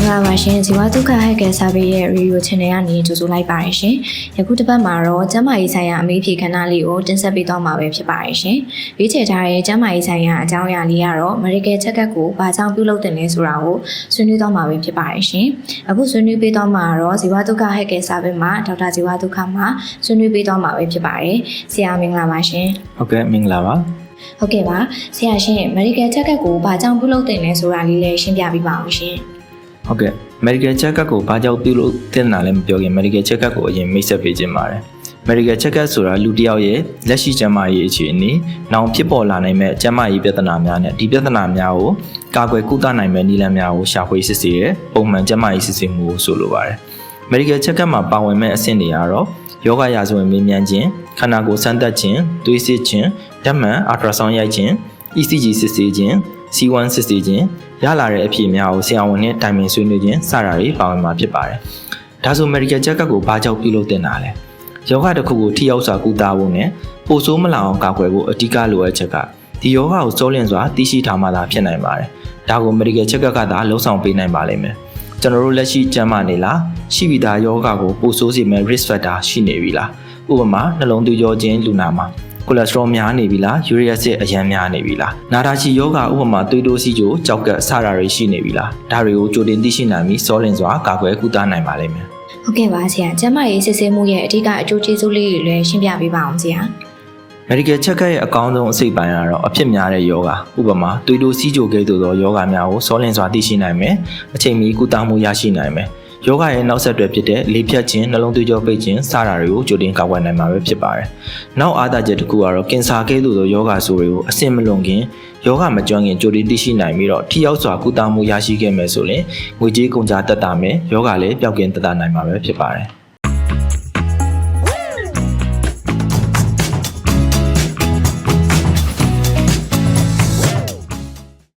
္ဂလာပါရှင်ဇီဝဒုက္ခဟက်ကယ်ဆာဘေးရဲ့ review channel ကနေကြိုဆိုလိုက်ပါတယ်ရှင်ယခုတစ်ပတ်မှာတော့ကျန်းမာရေးဆိုင်ရာအမေးဖြေခဏလေးကိုတင်ဆက်ပေးသွားမှာပဲဖြစ်ပါတယ်ရှင်ရွေးချယ်ထားတဲ့ကျန်းမာရေးဆိုင်ရာအကြောင်းအရာလေးကတော့ medical check-up ကိုဘာကြောင့်ပြုလုပ်တင်လဲဆိုတာကိုဆွေးနွေးသွားမှာပဲဖြစ်ပါတယ်ရှင်အခုဆွေးနွေးပေးသွားမှာတော့ဇီဝဒုက္ခဟက်ကယ်ဆာဘေးမှာဒေါက်တာဇီဝဒုက္ခမှာဆွေးနွေးပေးသွားမှာပဲဖြစ်ပါတယ်ဆရာမင်္ဂလာပါရှင်ဟုတ်ကဲ့မင်္ဂလာပါဟုတ်ကဲ့ပါဆရာရှင် medical check-up ကိုဘာကြောင့်ပြုလုပ်တင်လဲဆိုတာလေးလည်းရှင်းပြပေးပါအောင်ရှင် ဟုတ်ကဲ့ medical check up ကိုဘာကြောင့်ပြုလို့တင်တာလဲမပြောခင် medical check up ကိုအရင်မိတ်ဆက်ပေးခြင်းပါတယ် medical check up ဆိုတာလူတစ်ယောက်ရဲ့လက်ရှိကျန်းမာရေးအခြေအနေနောင်ဖြစ်ပေါ်လာနိုင်မဲ့ကျန်းမာရေးပြဿနာများနဲ့ဒီပြဿနာများကိုကာကွယ်ကုသနိုင်မဲ့နည်းလမ်းများကိုရှာဖွေစစ်ဆေးတဲ့ပုံမှန်ကျန်းမာရေးစစ်ဆေးမှုကိုဆိုလိုပါတယ် medical check up မှာပါဝင်မဲ့အဆင့်တွေကတော့ယောဂရာဇဝင်မေးမြန်းခြင်းခန္ဓာကိုယ်စမ်းသပ်ခြင်းသွေးစစ်ခြင်းဓာတ်မှန် ultrasound ရိုက်ခြင်း ECG စစ်ဆေးခြင်း C1 စစ်ဆေးခြင်းရလာတဲ့အဖြေများကိုဆရာဝန်နဲ့တိုင်ပင်ဆွေးနွေးခြင်းစတာတွေပါဝင်မှာဖြစ်ပါတယ်။ဒါဆို medical check-up ကိုဘာကြောင့်ပြုလုပ်တင်တာလဲ။ယောဂတစ်ခုကိုထိရောက်စွာကုသဖို့နဲ့ပိုဆိုးမလာအောင်ကာကွယ်ဖို့အဓိကလိုအပ်ချက်ကဒီယောဂကိုစိုးလင့်စွာသိရှိထားမှသာဖြစ်နိုင်ပါတယ်။ဒါကို medical check-up ကသာလုံဆောင်ပေးနိုင်ပါလိမ့်မယ်။ကျွန်တော်တို့လက်ရှိကျန်းမာနေလားရှိပြီးသားယောဂကိုပိုဆိုးစေမဲ့ risk factor ရှိနေပြီလား။ဥပမာနှလုံးသွေးကြောခြင်းလူနာမှာ ကိုလက်စထရောများနေပြီလားယူရီးယားစစ်အရန်များနေပြီလားနာတာချီယောဂဥပမာသွေးတိုးစီးချိုကြောက်ကပ်စတာတွေရှိနေပြီလားဒါတွေကိုကြိုတင်သိရှိနိုင်ပြီးစောလင်စွာကာကွယ်ကုသနိုင်ပါလိမ့်မယ်ဟုတ်ကဲ့ပါဆရာကျန်းမာရေးစစ်ဆေးမှုရဲ့အဓိကအကျိုးကျေးဇူးလေးတွေလည်းရှင်းပြပေးပါအောင်ဆရာ medical check ရဲ့အကောင်းဆုံးအစိတ်ပိုင်းကတော့အဖြစ်များတဲ့ယောဂဥပမာသွေးတိုးစီးချိုကဲ့သို့သောယောဂများကိုစောလင်စွာသိရှိနိုင်မယ်အချိန်မီကုသမှုရရှိနိုင်မယ် ယောဂရဲ့နောက်ဆက်တွဲဖြစ်တဲ့လေဖြတ်ခြင်းနှလုံးသွေးကြောပိတ်ခြင်းစတာတွေကိုကြိုတင်ကာကွယ်နိုင်မှာပဲဖြစ်ပါတယ်။နောက်အားသာချက်တစ်ခုကတော့ကင်ဆာကဲ့သို့သောယောဂဆိုတွေကိုအဆင့်မလွန်ခင်ယောဂမကျွမ်းခင်ကြိုတင်သိရှိနိုင်ပြီးတော့ထိရောက်စွာကုသမှုရရှိခဲ့မယ်ဆိုရင်ငွေကြေးကုန်ကျတက်တာမယ်ယောဂလည်းပျောက်ကင်းတက်တာနိုင်မှာပဲဖြစ်ပါတယ်။